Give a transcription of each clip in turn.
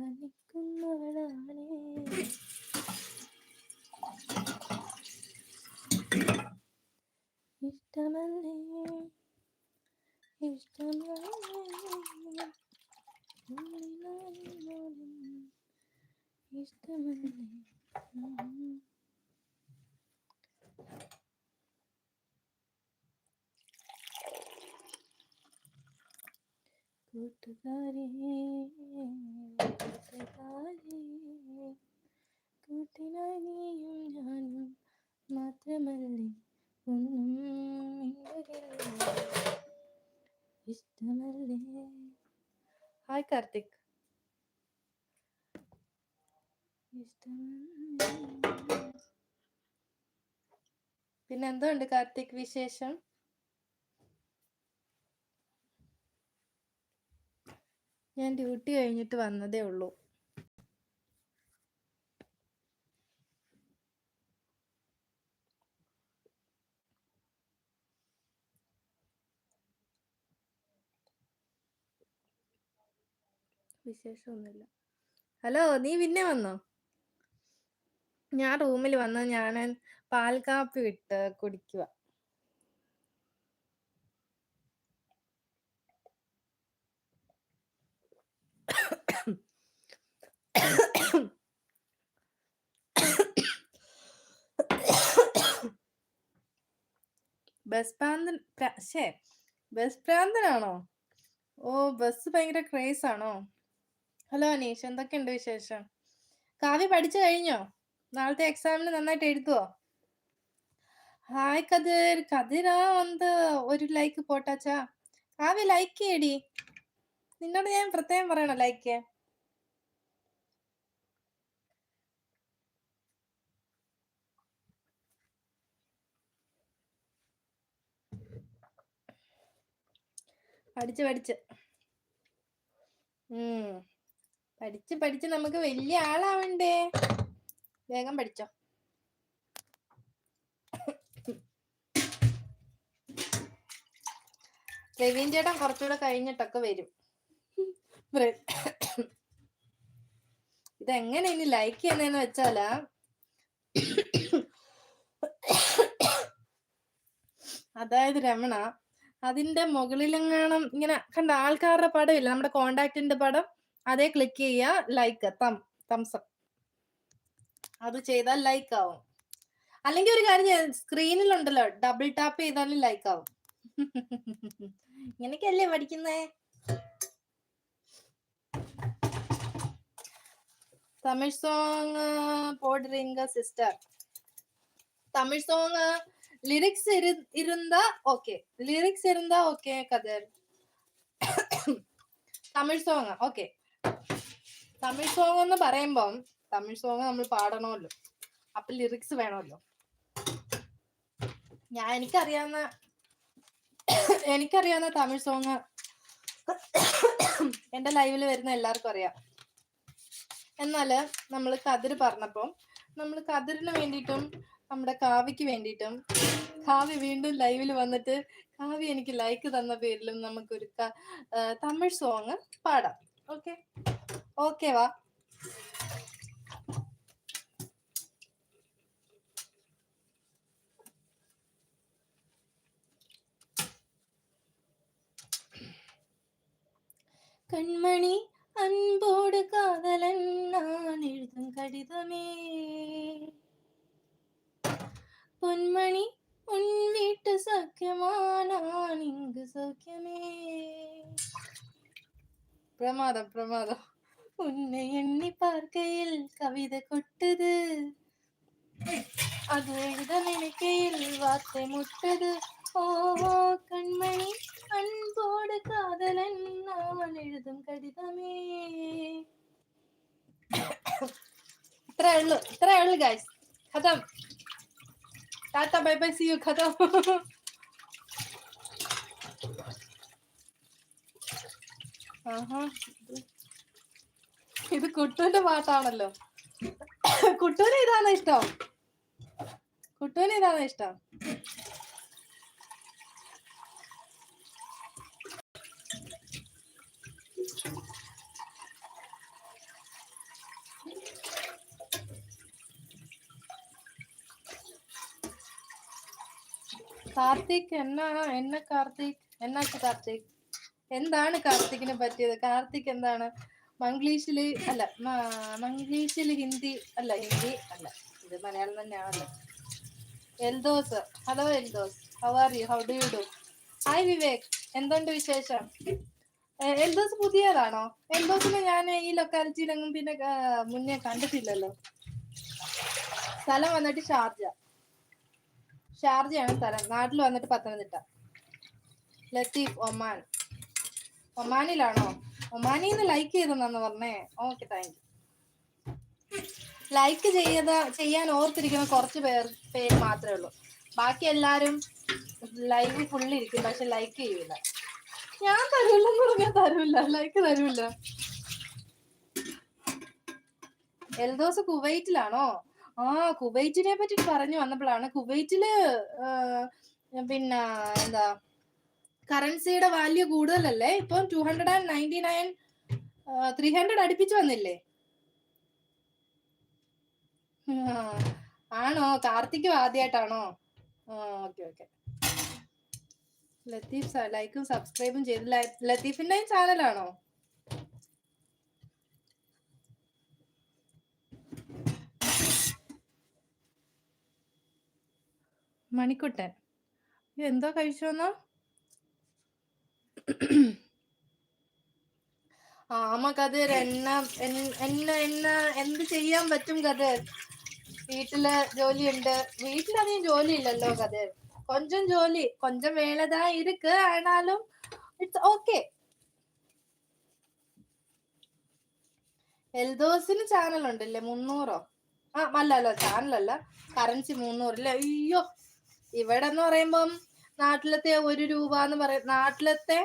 connect ഇഷ്ടമല്ലേ? Hi Karthik. പിന്നെ എന്തുണ്ട് കാർത്തിക് വിശേഷം? ഞാൻ ഡ്യൂട്ടി കഴിഞ്ഞിട്ട് വന്നതേ ഉള്ളൂ. വിശേഷമൊന്നുമില്ല. ഹലോ നീ പിന്നെ വന്നോ? ഞാൻ റൂമിൽ വന്ന് ഞാൻ പാൽ കാപ്പി വിട്ട് കുടിക്കുക ബസ് പ്രാന്തൻ ശേ ബസ് പ്രാന്തനാണോ? ഓ ബസ് ഭയങ്കര ക്രേസ് ആണോ ഹലോ അനീഷ്. എന്തൊക്കെയുണ്ട് വിശേഷം? കാവ്യ പഠിച്ചു കഴിഞ്ഞോ? നാളത്തെ എക്സാമിന് നന്നായിട്ട് എഴുതുവോ? ഹായ് കതിർ. കതിരാ വന്ന് ഒരു ലൈക്ക് പോട്ടാച്ചാ. കാവ്യ ലൈക്ക് ചെയ്യടി. നിന്നോട് ഞാൻ പ്രത്യേകം പറയണോ ലൈക്ക് പഠിച്ച് പഠിച്ച്. ഉം. പഠിച്ച് പഠിച്ച് നമുക്ക് വലിയ ആളാവണ്ടേ? വേഗം പഠിച്ചോ. പ്രവീൺ ചേട്ടൻ കുറച്ചുകൂടെ കഴിഞ്ഞിട്ടൊക്കെ വരും. ഇതെങ്ങനെ ഇനി ലൈക്ക് ചെയ്യുന്നതെന്ന് വെച്ചാലാ അതായത് രമണ അതിന്റെ മുകളിലെങ്ങാണം ഇങ്ങനെ കണ്ട ആൾക്കാരുടെ പടം ഇല്ല നമ്മുടെ കോണ്ടാക്ടിന്റെ പടം? അതേ ക്ലിക്ക് ചെയ്യുക ലൈക്ക് തം തംസ് അപ്പ് അത് ചെയ്താൽ ലൈക്ക് ആവും. അല്ലെങ്കിൽ ഒരു കാര്യം സ്ക്രീനിലുണ്ടല്ലോ ഡബിൾ ടാപ്പ് ചെയ്താലും ലൈക്ക് ആവും. ഇങ്ങനെയൊക്കെയല്ലേ പഠിക്കുന്നേ? തമിഴ് സോങ് போடுறீங்க സിസ്റ്റർ തമിഴ് സോങ് ലിറിക്സ് ഇരുന്നാ ഓക്കെ ലിറിക്സ് ഇരുന്നാ ഓക്കെ കഥ. Tamil song okay Tamil song എന്ന് പറയുമ്പം തമിഴ് സോങ് നമ്മൾ പാടണമല്ലോ. അപ്പൊ ലിറിക്സ് വേണമല്ലോ. ഞാൻ എനിക്കറിയാവുന്ന എനിക്കറിയാവുന്ന തമിഴ് സോങ് എന്റെ ലൈവിൽ വരുന്ന എല്ലാവർക്കും അറിയാം. എന്നാൽ നമ്മൾ കതിര് പറഞ്ഞപ്പം നമ്മൾ കതിരിന് വേണ്ടിയിട്ടും നമ്മുടെ കാവ്യക്ക് വേണ്ടിയിട്ടും കാവ്യ വീണ്ടും ലൈവിൽ വന്നിട്ട് കാവ്യ എനിക്ക് ലൈക്ക് തന്ന പേരിലും നമുക്കൊരു തമിഴ് സോങ് പാടാം. ഓക്കെ ஓகேவா? கண்மணி அன்போடு காதலன் நான் எழுதும் கடிதமே. பொன்மணி உன் வீட்டு சௌக்கியமா? நான் இங்கு சௌக்கியமே. பிரமாதம் பிரமாதம். உன்னை எண்ணி பார்க்கையில் கவிதை கொட்டுது. அது எழுத நினைக்கையில் வார்த்தை முட்டுது. ஓஹோ கண்மணி அன்போடு காதலன் நான் எழுதும் கடிதமே. இத்தனை எழு இத்தனை எழு கைஸ் கதம். தாத்தா பை பை சியூ கதம். ஆஹா. ഇത് കുട്ടുവിന്റെ പാട്ടാണല്ലോ. കുട്ടുവിന് ഇതാണ് ഇഷ്ടം? കുട്ടുവിന് ഇതാണ് ഇഷ്ടം? കാർത്തിക് എന്നാ എന്ന കാർത്തിക്? എന്നാ കാർത്തിക്? എന്താണ് കാർത്തിക്കിന് പറ്റിയത്? കാർത്തിക് എന്താണ്? മംഗ്ലീഷിൽ അല്ല മംഗ്ലീഷിൽ ഹിന്ദി അല്ല ഹിന്ദി അല്ല ഇത് മലയാളം തന്നെയാണല്ലോ. Eldhose hello Eldhose how are you how do you do hi Vivek എന്തുണ്ട് വിശേഷം? എൽദോസ് പുതിയതാണോ എൽദോസിനെ ഞാൻ ഈ ലൊക്കാലിറ്റിയിലെങ്ങും പിന്നെ മുന്നേ കണ്ടിട്ടില്ലല്ലോ. സ്ഥലം വന്നിട്ട് ഷാർജ. ഷാർജയാണ് സ്ഥലം. നാട്ടിൽ വന്നിട്ട് പത്തനംതിട്ട. ലത്തീഫ് ഒമാൻ. ഒമാനിലാണോ? ഒമാനിന്ന് ലൈക്ക് ചെയ്തെന്നു പറഞ്ഞേ. ഓക്കെ താങ്ക് യു ലൈക്ക് ചെയ്ത ചെയ്യാൻ ഓർത്തിരിക്കുന്ന കുറച്ച് പേർ പേര് മാത്രമേ ഉള്ളൂ. ബാക്കി എല്ലാരും ലൈവ് ഫുള്ളി ഇരിക്കും പക്ഷെ ലൈക്ക് ചെയ്യൂല. ഞാൻ തരൂല്ലെന്ന് പറഞ്ഞാൽ തരൂല. ലൈക്ക് തരൂല. എൽദോസ് കുവൈറ്റിലാണോ? ആ കുവൈറ്റിനെ പറ്റി പറഞ്ഞു വന്നപ്പോഴാണ്. കുവൈറ്റിൽ പിന്നെ എന്താ കറൻസിയുടെ വാല്യൂ കൂടുതലല്ലേ? ഇപ്പം two hundred and ninety nine three hundred അടുപ്പിച്ച് വന്നില്ലേ? ആണോ? കാർത്തിക്കും ആദ്യമായിട്ടാണോ ഓക്കെ ഓക്കെ ലത്തീഫ് ലൈക്കും സബ്സ്ക്രൈബും ചെയ്ത്. ലത്തീഫിന്റെ ചാനലാണോ മണിക്കുട്ടൻ. എന്തോ ആ അമ്മ കതിർ എന്ന എന്ന എന്നെ എന്ത് ചെയ്യാൻ പറ്റും കതിർ? വീട്ടിൽ ജോലിയുണ്ട്. വീട്ടിലധികം ജോലി ഇല്ലല്ലോ കതിർ. കൊഞ്ചം ജോലി കൊഞ്ചം വേളതാ ഇരിക്ക് ആണാലും ഇറ്റ്സ് ഓക്കെ എൽദോസിന് ചാനൽ ഉണ്ടല്ലേ മുന്നൂറോ? ആ അല്ല അല്ല ചാനലല്ല കറൻസി മുന്നൂറില്ലേ അയ്യോ ഇവിടെ എന്ന് പറയുമ്പം നാട്ടിലത്തെ ഒരു രൂപ എന്ന് പറയും നാട്ടിലത്തെ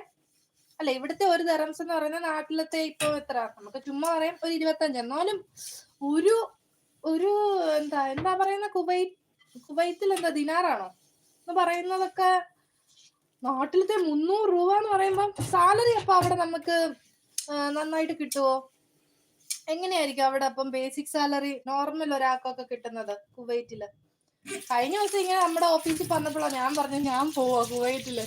അല്ല ഇവിടുത്തെ ഒരു ദറംസ് എന്ന് പറയുന്നത് നാട്ടിലത്തെ ഇപ്പൊ എത്ര? നമുക്ക് ചുമ്മാ പറയാം ഒരു ഇരുപത്തഞ്ച്. എന്നാലും ഒരു ഒരു എന്താ എന്താ പറയുന്ന കുവൈറ്റ് കുവൈത്തിൽ എന്താ ദിനാറാണോ? എന്ന് പറയുന്നതൊക്കെ നാട്ടിലത്തെ മുന്നൂറ് രൂപ എന്ന് പറയുമ്പോ സാലറി അപ്പൊ അവിടെ നമുക്ക് നന്നായിട്ട് കിട്ടുവോ? എങ്ങനെയായിരിക്കും അവിടെ അപ്പം ബേസിക് സാലറി നോർമൽ ഒരാൾക്കൊക്കെ കിട്ടുന്നത് കുവൈറ്റിൽ? കഴിഞ്ഞ ദിവസം ഇങ്ങനെ നമ്മുടെ ഓഫീസിൽ പറഞ്ഞപ്പോഴാണ് ഞാൻ പറഞ്ഞു ഞാൻ പോവാ കുവൈറ്റിൽ.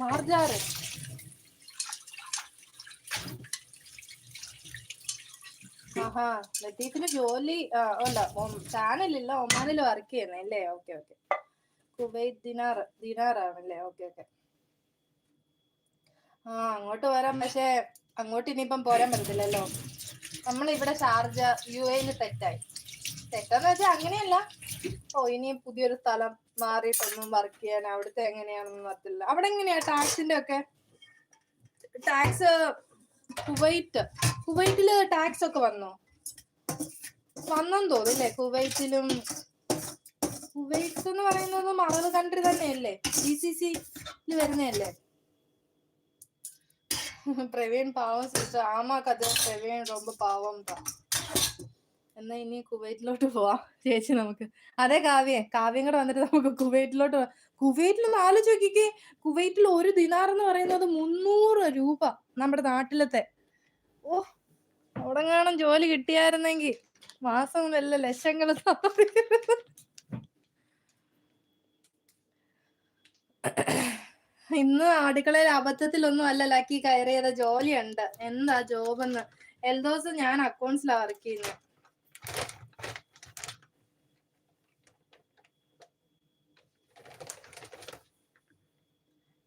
മാർജാറ്. ആഹാ ലത്തീഫിന് ജോലി അല്ല ചാനലില്ല ഒമാനിൽ വർക്ക് ചെയ്യുന്നേ അല്ലേ? Okay okay. Kuwait dinar ദിനാറാണല്ലേ? Okay okay. ആ അങ്ങോട്ട് വരാം പക്ഷേ അങ്ങോട്ട് ഇനിയിപ്പം പോരാൻ പറ്റത്തില്ലല്ലോ. നമ്മൾ ഇവിടെ ഷാർജ യു എയിൽ തെറ്റായി. തെറ്റെന്ന് വെച്ചാൽ അങ്ങനെയല്ല ഓ ഇനി പുതിയൊരു സ്ഥലം മാറിയിട്ടൊന്നും വർക്ക് ചെയ്യാൻ അവിടുത്തെ എങ്ങനെയാണെന്ന് അറിയത്തില്ല അവിടെ എങ്ങനെയാ ടാക്സിന്റെ ഒക്കെ ടാക്സ് കുവൈറ്റ് കുവൈറ്റില് ടാക്സ് ഒക്കെ വന്നോ വന്നെന്ന് തോന്നില്ലേ കുവൈറ്റിലും കുവൈറ്റ് എന്ന് പറയുന്നത് അറബ് കൺട്രി തന്നെയല്ലേ ജി സി സിയിൽ വരുന്നതല്ലേ പ്രവീൺ പാവം സിസ്റ്റർ ആമാ കഥ പ്രവീൺ ரொம்ப പാവം താ എന്നാ ഇനി കുവൈറ്റിലോട്ട് പോവാം ചേച്ചി നമുക്ക്. അതെ കാവ്യേ കാവ്യം കൂടെ വന്നിട്ട് നമുക്ക് കുവൈറ്റിലോട്ട് പോവാം. കുവൈറ്റിൽ ഒന്ന് ആലോചിച്ച് നോക്കിക്കേ കുവൈറ്റിൽ ഒരു ദിനാർ എന്ന് പറയുന്നത് മുന്നൂറ് രൂപ നമ്മുടെ നാട്ടിലത്തെ. ഓ ഉടങ്ങാണം ജോലി കിട്ടിയായിരുന്നെങ്കിൽ മാസം വല്ല ലക്ഷങ്ങൾ ഇന്ന് അടുക്കളയിൽ അബദ്ധത്തിലൊന്നും അല്ല ലക്കി കയറിയത്. ജോലിയുണ്ട്. എന്താ ജോബെന്ന്? എൽദോസ് ഞാൻ അക്കൗണ്ട്സിലാ വർക്ക് ചെയ്യുന്നത്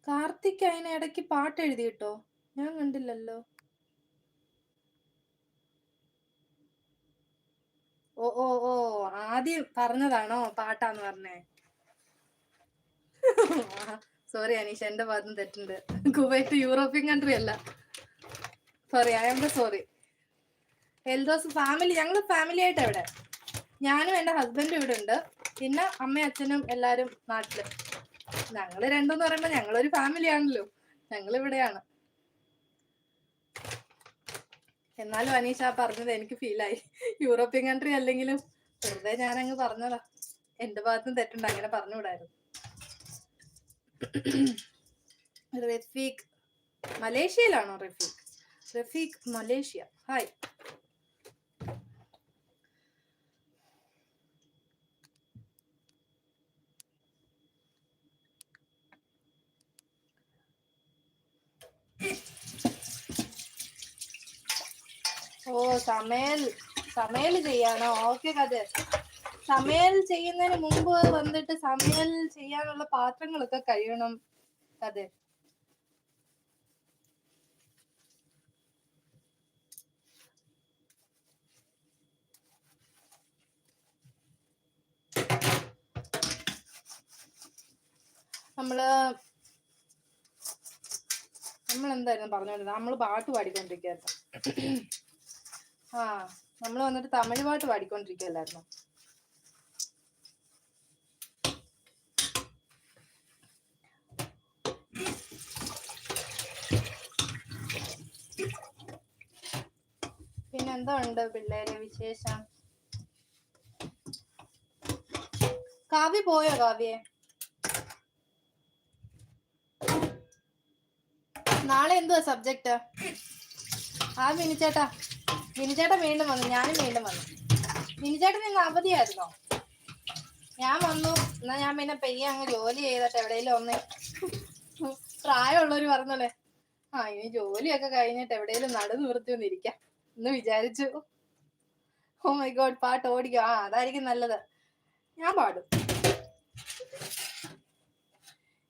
കാർത്തിക് അതിന് ഇടയ്ക്ക് പാട്ട് എഴുതി കേട്ടോ ഞാൻ കണ്ടില്ലല്ലോ. ഓ ഓ ഓ ആദ്യം പറഞ്ഞതാണോ പാട്ടാന്ന് പറഞ്ഞേ? സോറി അനീഷ് എന്റെ ഭാഗത്തും തെറ്റുണ്ട്. കുവൈറ്റ് യൂറോപ്യൻ കൺട്രി അല്ല. Sorry I'm sorry Eldhose family ഞങ്ങൾ ഫാമിലി ആയിട്ട് എവിടെ ഞാനും എന്റെ ഹസ്ബൻഡും ഇവിടെ ഉണ്ട് പിന്നെ അമ്മയും അച്ഛനും എല്ലാരും നാട്ടിൽ. ഞങ്ങൾ രണ്ടെന്ന് പറയുമ്പോ ഞങ്ങളൊരു ഫാമിലി ആണല്ലോ. ഞങ്ങൾ ഇവിടെയാണ് എന്നാലും അനീഷ പറഞ്ഞത് എനിക്ക് ഫീൽ ആയി. യൂറോപ്യൻ കൺട്രി അല്ലെങ്കിലും വെറുതെ ഞാൻ അങ്ങ് പറഞ്ഞതാ. എന്റെ ഭാഗത്തും തെറ്റുണ്ട് അങ്ങനെ പറഞ്ഞുകൂടായിരുന്നു റഫീഖ് മലേഷ്യയിലാണോ റഫീഖ്? റഫീഖ് മലേഷ്യ. ഹായ് ഓ സമയൽ സമയൽ ചെയ്യാനോ? ഓക്കെ കഥ. സമയൽ ചെയ്യുന്നതിന് മുമ്പ് വന്നിട്ട് സമയൽ ചെയ്യാനുള്ള പാത്രങ്ങളൊക്കെ കഴിയണം കഥ. നമ്മൾ നമ്മൾ എന്തായിരുന്നു പറഞ്ഞോണ്ടത് നമ്മൾ പാട്ട് പാടിക്കൊണ്ടിരിക്കുകയായിരുന്നു ആ നമ്മൾ വന്നിട്ട് തമിഴ് പാട്ട് പാടിക്കൊണ്ടിരിക്കുകയല്ലായിരുന്നു പിന്നെന്താ ഉണ്ട് പിള്ളേരെ വിശേഷം? കാവ്യ പോയോ കാവ്യെ? നാളെ എന്തുവാ സബ്ജക്റ്റ് ആ വിനിച്ചേട്ടാ വിനിച്ചേട്ടൻ വീണ്ടും വന്നു ഞാനും വീണ്ടും വന്നു വിനിച്ചേട്ടൻ ഇന്ന് അവധിയായിരുന്നോ ഞാൻ വന്നു എന്നാ ഞാൻ പിന്നെ പെയ്യെ അങ്ങ് ജോലി ചെയ്തിട്ട് എവിടെയെങ്കിലും ഒന്ന് പ്രായമുള്ളവര് പറഞ്ഞല്ലേ ആ ഇനി ജോലിയൊക്കെ കഴിഞ്ഞിട്ട് എവിടെയെങ്കിലും നടു നിവർത്തി ഒന്ന് ഇരിക്കാം എന്ന് വിചാരിച്ചു ഓ മൈ ഗോഡ് പാട്ട് ഓടിക്കും ആ അതായിരിക്കും നല്ലത് ഞാൻ പാടും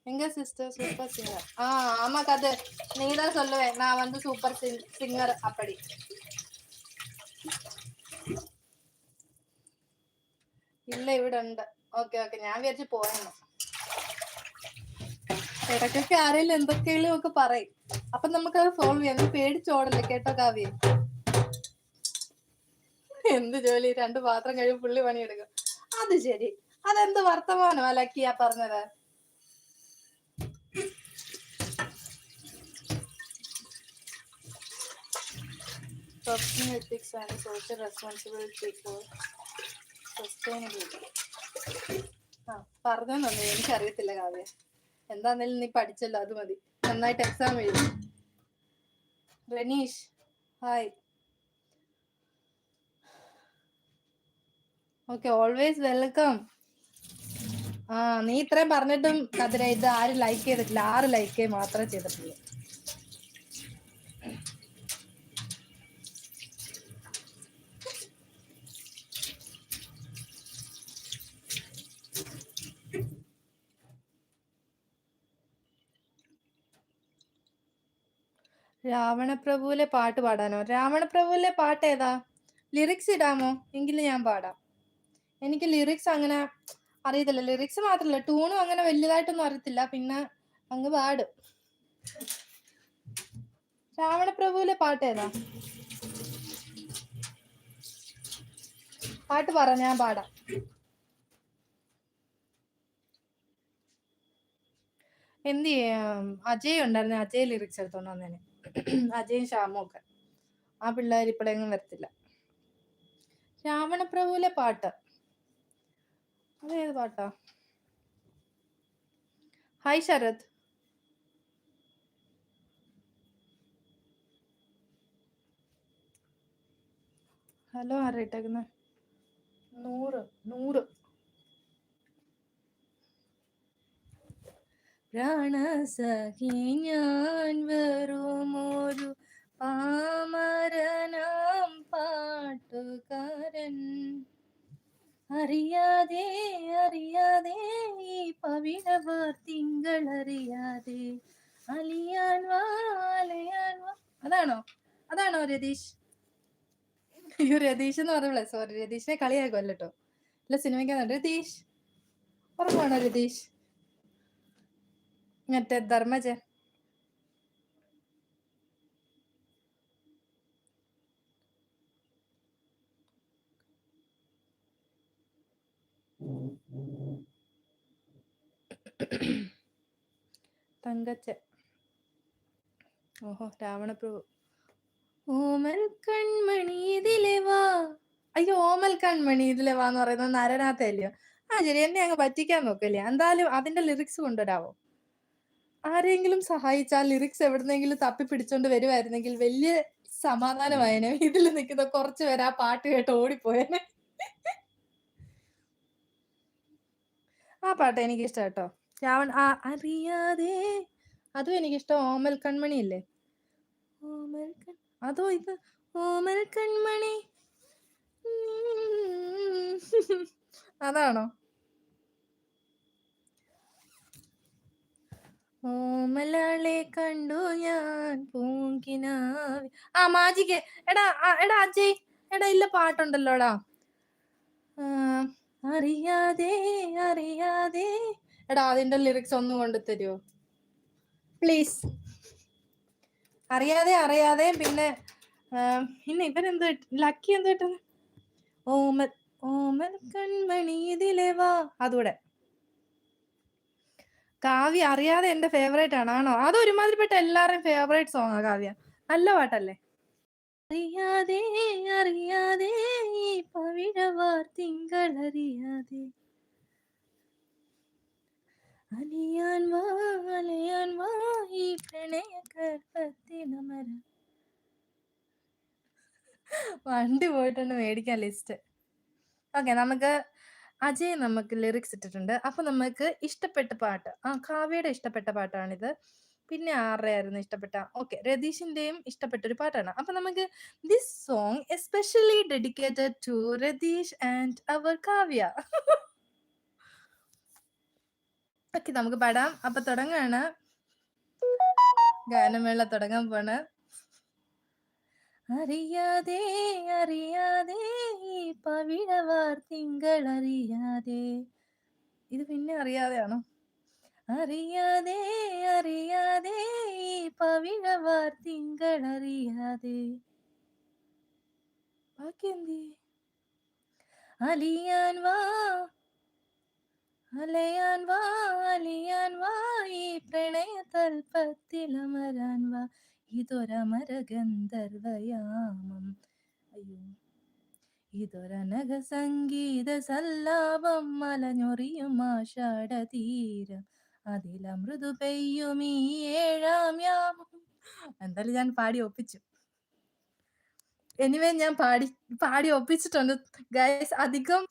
எங்க சிஸ்டர் சூப்பர் சிங்கர் ஆ ஆமா கது நீங்க தான் சொல்லுவேன் நான் வந்து சூப்பர் சிங்கர் அப்படி ഇല്ല ഇവിടെ ഉണ്ട്. ഓക്കെ ഓക്കെ ഞാൻ വിചാരിച്ചു പോയെന്ന്. ഇടയ്ക്കൊക്കെ ആരെങ്കിലും എന്തൊക്കെയും ഒക്കെ പറയും. അപ്പൊ നമുക്കത് സോൾവ് ചെയ്യാം. നീ പേടിച്ചോടല്ലേ കേട്ടോ കാവ്യ? എന്ത് ജോലി? രണ്ട് പാത്രം കഴിയും പുള്ളി പണിയെടുക്കും. അത് ശരി. അതെന്ത് വർത്തമാനം അലക്കിയാ പറഞ്ഞത്? Personal ethics and social responsibility for sustainability. ആ പറഞ്ഞോന്നു എനിക്കറിയത്തില്ല കാവ്യ. എന്താന്നേലും നീ പഠിച്ചല്ലോ അത് മതി. നന്നായിട്ട് എക്സാം എഴുതി. Ranish hi okay always welcome ആ നീ ഇത്രയും പറഞ്ഞിട്ടും കതിര ഇത് ആരും ലൈക്ക് ചെയ്തിട്ടില്ല. ആറ് ലൈക്ക് മാത്രമേ ചെയ്തിട്ടുള്ളൂ. രാവണപ്രഭുവിലെ പാട്ട് പാടാനോ? രാവണപ്രഭുവിലെ പാട്ട് ഏതാ? ലിറിക്സ് ഇടാമോ? എങ്കിൽ ഞാൻ പാടാം. എനിക്ക് ലിറിക്സ് അങ്ങനെ അറിയത്തില്ല. ലിറിക്സ് മാത്രമല്ല ട്യൂണും അങ്ങനെ വലുതായിട്ടൊന്നും അറിയത്തില്ല. പിന്നെ അങ്ങ് പാടും. രാവണപ്രഭുവിലെ പാട്ട് ഏതാ? പാട്ട് പറ ഞാൻ പാടാം. എന്ത് ചെയ്യാം? അജയ് ഉണ്ടായിരുന്നു? അജയ് ലിറിക്സ് എടുത്തോണ്ട് വന്നേനെ. അജയും ശ്യാമും ഒക്കെ. ആ പിള്ളേർ ഇപ്പോഴെങ്ങും വരത്തില്ല. രാവണപ്രഭുവിലെ പാട്ട്. അതേത് പാട്ടാ? ഹായ് ശരത്. ഹലോ ആരേട്ടേക്കുന്ന നൂറ് നൂറ്. പ്രാണസഖി ഞാൻ വെറുമൊരു പാമരനാം പാട്ടുകാരൻ. അറിയാതെ അറിയാതെ ഈ പവിഴവാർ തിങ്കൾ അറിയാതെ. അലിയാൻ വാ അലയാൻ വാ. അതാണോ? അതാണോ രതീഷ്? അയ്യോ രതീഷ് എന്ന് പറഞ്ഞോളൂ സോറി രതീഷിനെ കളിയാക്കുമല്ലോ അല്ല സിനിമയ്ക്ക് രതീഷ്. ഉറപ്പാണോ രതീഷ്? മറ്റേ ധർമ്മജൻ തങ്കച്ചൻ. ഓഹോ രാവണപ്രഭു. ഓമൽ കൺമണി ഇതിലെ വാ. അയ്യോ ഓമൽ കൺമണി ഇതിലെ വാന്ന് പറയുന്നത് നരനാഥ നരനാഥല്ലയോ ആ ശരി എന്നെ അങ്ങ് പറ്റിക്കാൻ നോക്കല്ലേ? എന്തായാലും അതിന്റെ ലിറിക്സ് കൊണ്ടുവരാവോ? ആരെങ്കിലും സഹായിച്ചാൽ ലിറിക്സ് എവിടുന്നെങ്കിലും തപ്പി പിടിച്ചോണ്ട് വരുമായിരുന്നെങ്കിൽ വലിയ സമാധാനമായേനെ. ഇതിൽ നിൽക്കുന്ന കുറച്ച് പേര് ആ പാട്ട് കേട്ട് ഓടിപ്പോയേനെ. ആ പാട്ട് എനിക്ക് ഇഷ്ടം കേട്ടോ രാവൺ ആ അറിയാതെ. അതും എനിക്കിഷ്ടം. ഓമൽ കൺമണി അല്ലേ ഓമൽ കൺ അതോ ഇത്? ഓമൽ കൺമണി. അതാണോ? ഓമലാളെ കണ്ടു ഞാൻ പൂങ്കിനാവി ആ മാജിക്ക് എടാ എടാ അജയ്. എടാ ഇല്ല പാട്ടുണ്ടല്ലോടാ. അറിയാതെ അറിയാതെ. എടാ അതിന്റെ ലിറിക്സ് ഒന്നും കൊണ്ട് തരുമോ പ്ലീസ് അറിയാതെ അറിയാതെ പിന്നെ പിന്നെ ഇവരെന്ത് ലക്കി എന്ത് ഓമൽ ഓമൽ കൺമണി ഇതിലെ വാ. അതുകൂടെ. കാവ്യ അറിയാതെ എന്റെ ഫേവറേറ്റ് ആണ്. ആണോ? അത് ഒരുമാതിരിപ്പെട്ട എല്ലാവരുടെയും ഫേവറേറ്റ് സോങ് ആ കാവ്യ. നല്ല പാട്ടല്ലേ? അറിയാതെ അറിയാതെ തിങ്കളറിയാതെ അലിയാൻ വാ വാ ഈ പ്രണയ ഗർഭത്തിനമര വണ്ടി പോയിട്ടുണ്ട് മേടിക്കാൻ ലിസ്റ്റ്. ഓക്കെ നമുക്ക് അജയ് നമുക്ക് ലിറിക്സ് ഇട്ടിട്ടുണ്ട്. അപ്പൊ നമുക്ക് ഇഷ്ടപ്പെട്ട പാട്ട്. ആ കാവ്യയുടെ ഇഷ്ടപ്പെട്ട പാട്ടാണിത്. പിന്നെ ആരുടെ ആയിരുന്നു ഇഷ്ടപ്പെട്ട? ഓക്കെ രതീഷിന്റെയും ഇഷ്ടപ്പെട്ട ഒരു പാട്ടാണ്. അപ്പൊ നമുക്ക് this song especially dedicated to Ratheesh and our Kavya. Okay നമുക്ക് പാടാം. അപ്പൊ തുടങ്ങാണ്. ഗാനമേള തുടങ്ങാൻ പോണ്. അറിയാതെ അറിയാതെ ഈ പവിഴവാർ തിങ്കൾ അറിയാതെ. ഇത് പിന്നെ അറിയാതെയാണോ? അറിയാതെ അറിയാതെ ഈ പവിഴവാർ തിങ്കൾ അറിയാതെ. ബാക്കി അലിയാൻ വാ അലയാൻ വാ അലിയാൻ വാ ഈ പ്രണയ തൽപ്പത്തിലമരാൻ വാ. ഇതൊരമര ഗന്ധർവയാമം അയ്യോ. ഇതൊരനഘ സംഗീത സല്ലാപം മലഞ്ഞൊറിയും ആഷാട തീരം അതിലമൃദു പെയ്യും ഈ ഏഴാം യാമം. എന്തായാലും ഞാൻ പാടി ഒപ്പിച്ചു. എനിവേ ഞാൻ പാടി പാടി ഒപ്പിച്ചിട്ടുണ്ട്. ഗൈസ് അധികം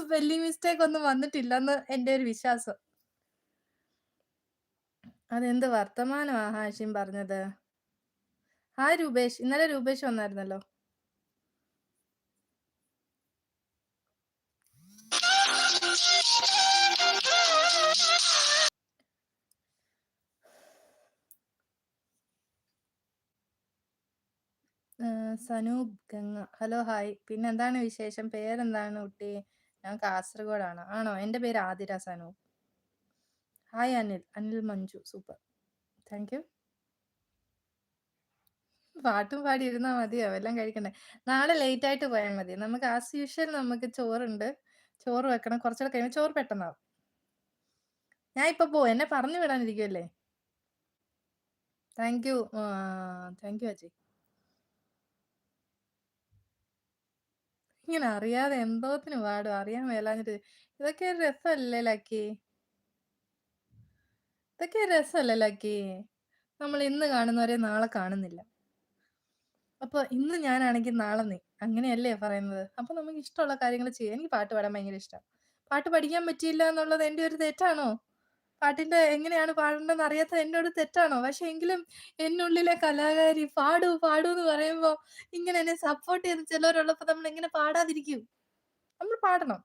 സ്പെല്ലിംഗ് മിസ്റ്റേക്ക് ഒന്നും വന്നിട്ടില്ലെന്ന് എന്റെ ഒരു വിശ്വാസം. അതെന്ത് വർത്തമാനമാ ഹാഷിം പറഞ്ഞത്? ആ രൂപേഷ് ഇന്നലെ രൂപേഷ് വന്നായിരുന്നല്ലോ. സനൂപ് ഗംഗ. Hello hi. പിന്നെ എന്താണ് വിശേഷം? പേരെന്താണ് കുട്ടി? ഞാൻ കാസർഗോഡാണ്. ആണോ? എന്റെ പേര് Athira Sanoop. Hi Anil. Anil Manju. Super. Thank you. പാട്ടും പാടി ഇരുന്നാ മതിയോ എല്ലാം കഴിക്കണ്ടേ. നാളെ ലേറ്റ് ആയിട്ട് പോയാൽ മതി. നമുക്ക് ആസ് യൂഷ്വൽ നമുക്ക് ചോറുണ്ട്. ചോറ് വെക്കണം. കുറച്ചുകൂടെ കഴിയുമ്പോൾ ചോറ് പെട്ടെന്നാവും. ഞാൻ ഇപ്പൊ പോവും. എന്നെ പറഞ്ഞു വിടാനിരിക്കുമല്ലേ thank you thank you Ajay. ഇങ്ങനെ അറിയാതെ എന്തോത്തിന് പാടും അറിയാൻ മേലാഞ്ഞിട്ട് ഇതൊക്കെ ഒരു രസമല്ലേ ലക്കി? ഇതൊക്കെ ഒരു രസമല്ലേ ലക്കി? നമ്മൾ ഇന്ന് കാണുന്നവരെ നാളെ കാണുന്നില്ല. അപ്പൊ ഇന്ന് ഞാനാണെങ്കിൽ നാളെ നീ. അങ്ങനെയല്ലേ പറയുന്നത്? അപ്പൊ നമുക്ക് ഇഷ്ടമുള്ള കാര്യങ്ങൾ ചെയ്യാം എനിക്ക് പാട്ട് പാടാൻ ഭയങ്കര ഇഷ്ടം. പാട്ട് പഠിക്കാൻ പറ്റിയില്ല എന്നുള്ളത് എന്റെ ഒരു തെറ്റാണോ? പാട്ടിന്റെ എങ്ങനെയാണ് പാടേണ്ടതെന്ന് അറിയാത്തത് എന്റെ ഒരു തെറ്റാണോ? പക്ഷെ എങ്കിലും എന്നുള്ളിലെ കലാകാരി പാടൂ പാടൂ എന്ന് പറയുമ്പോൾ ഇങ്ങനെ എന്നെ സപ്പോർട്ട് ചെയ്ത് ചിലവരുള്ളപ്പോ നമ്മൾ എങ്ങനെ പാടാതിരിക്കും? നമ്മൾ പാടണം.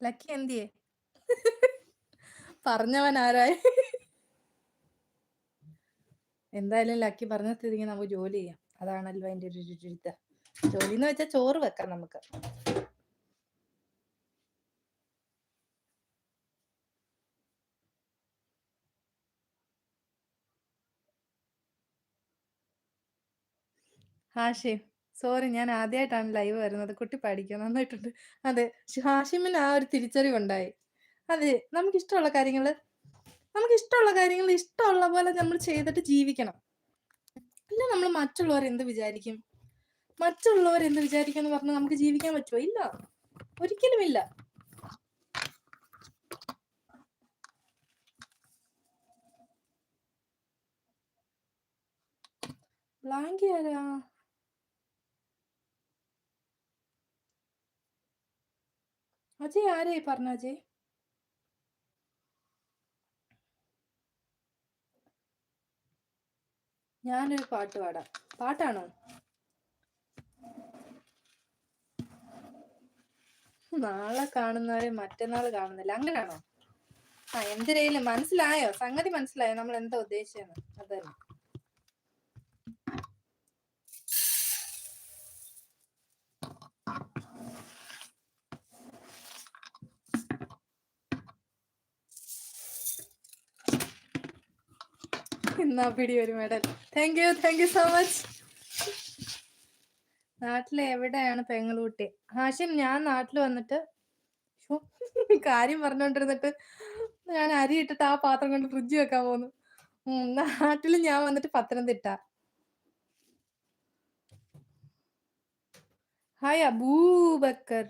ലക്കി എന്തിയേ? പറഞ്ഞവൻ ആരായി? എന്തായാലും ലക്കി പറഞ്ഞ സ്ഥിതിക്ക് നമുക്ക് ജോലി ചെയ്യാം. അതാണല്ലോ അതിന്റെ ഒരു രുചിത ജോലി എന്ന് വെച്ചാൽ ചോറ് വെക്കാം നമുക്ക്. ഹാഷിം സോറി ഞാൻ ആദ്യമായിട്ടാണ് ലൈവ് വരുന്നത്. കുട്ടി പഠിക്കണം നന്നായിട്ടുണ്ട്. അതെ ഹാഷിമിന് ആ ഒരു തിരിച്ചറിവുണ്ടായി. അതെ നമുക്ക് ഇഷ്ടമുള്ള കാര്യങ്ങൾ നമുക്ക് ഇഷ്ടമുള്ള കാര്യങ്ങൾ ഇഷ്ടമുള്ള പോലെ നമ്മൾ ചെയ്തിട്ട് ജീവിക്കണം. അല്ല നമ്മൾ മറ്റുള്ളവർ എന്ത് വിചാരിക്കും? മറ്റുള്ളവർ എന്ത് വിചാരിക്കും എന്ന് പറഞ്ഞാൽ നമുക്ക് ജീവിക്കാൻ പറ്റുമോ ഇല്ല. ഒരിക്കലും ഇല്ല. ആരാ? അജയ് ആരെയായി പറഞ്ഞ അജയ്? ഞാനൊരു പാട്ട് പാടാം. പാട്ടാണോ? നാളെ കാണുന്നവരെ മറ്റന്നാൾ കാണുന്നില്ല. അങ്ങനെയാണോ? ആ എന്തിനേലും മനസ്സിലായോ? സംഗതി മനസ്സിലായോ? നമ്മൾ എന്താ ഉദ്ദേശിച്ചെന്ന്? അതന്നെ എന്നാ പിടി ഒരു medal thank you thank you so much നാട്ടിലെ എവിടെയാണ് പെങ്ങളുട്ടി? ഹാഷിം ഞാൻ നാട്ടിൽ വന്നിട്ട് കാര്യം പറഞ്ഞോണ്ടിരുന്നിട്ട് ഞാൻ അരി ഇട്ടിട്ട് ആ പാത്രം കൊണ്ട് ഫ്രിഡ്ജ് വെക്കാൻ പോന്നു. നാട്ടിൽ ഞാൻ വന്നിട്ട് പത്തനംതിട്ട. ഹായ് അബൂബക്കർ.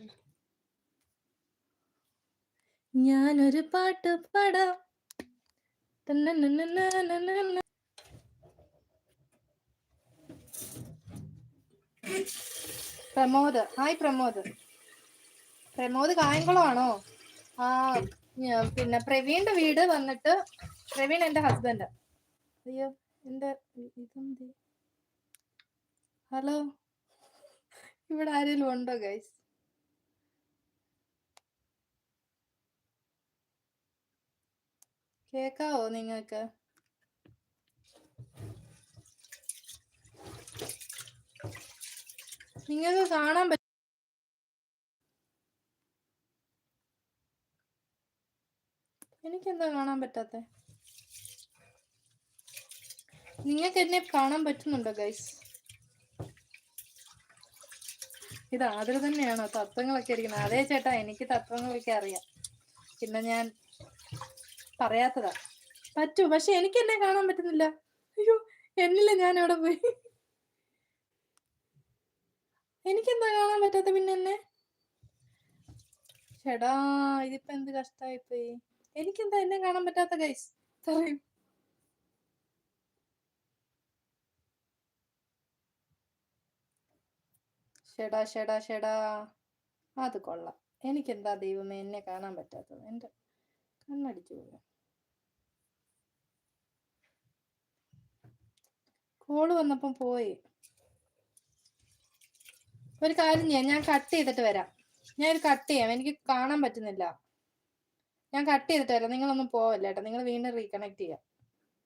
ഞാനൊരു പാട്ട് പാടാം. പ്രമോദ്. ഹായ് പ്രമോദ്. പ്രമോദ് കായംകുളമാണോ? ആ പിന്നെ പ്രവീണിന്റെ വീട് വന്നിട്ട് പ്രവീൺ എന്റെ ഹസ്ബൻഡ് അയ്യോ എന്റെ ഇതെന്ത്? ഹലോ. ഇവിടെ ആരെങ്കിലും ഉണ്ടോ ഗൈസ് കേക്കാവോ നിങ്ങൾക്ക്? നിങ്ങൾക്ക് കാണാൻ പറ്റും എനിക്കെന്താ കാണാൻ പറ്റാത്ത? നിങ്ങൾക്ക് എന്നെ കാണാൻ പറ്റുന്നുണ്ടോ ഗൈസ്? ഇത് ആതിര തന്നെയാണോ തത്വങ്ങളൊക്കെ ഇരിക്കുന്നത് അതേ ചേട്ടാ എനിക്ക് തത്വങ്ങളൊക്കെ അറിയാം. പിന്നെ ഞാൻ പറയാത്തതാ. പറ്റൂ പക്ഷെ എനിക്ക് എന്നെ കാണാൻ പറ്റുന്നില്ല. അയ്യോ എന്നില്ല ഞാൻ അവിടെ പോയി. എനിക്കെന്താ കാണാൻ പറ്റാത്ത പിന്നെ എന്നെ ചേടാ ഇതിപ്പോ എന്ത് കഷ്ടായി പോയി എനിക്കെന്താ എന്നെ കാണാൻ പറ്റാത്ത ഗൈസ് പറയൂ ഷെടാ ഷെടാ ഷെടാ. അത് കൊള്ളാം. എനിക്കെന്താ ദൈവമേ എന്നെ കാണാൻ പറ്റാത്തത്? എന്റെ കണ്ണടിച്ചു പോയി. കോൾ വന്നപ്പം പോയി. ഒരു കാര്യം ചെയ്യാം. ഞാൻ കട്ട് ചെയ്തിട്ട് വരാം. ഞാൻ ഒരു കട്ട് ചെയ്യാം. എനിക്ക് കാണാൻ പറ്റുന്നില്ല. ഞാൻ കട്ട് ചെയ്തിട്ട് വരാം. നിങ്ങളൊന്നും പോവല്ല കേട്ടോ നിങ്ങൾ വീണ്ടും റീകണക്ട് ചെയ്യാം.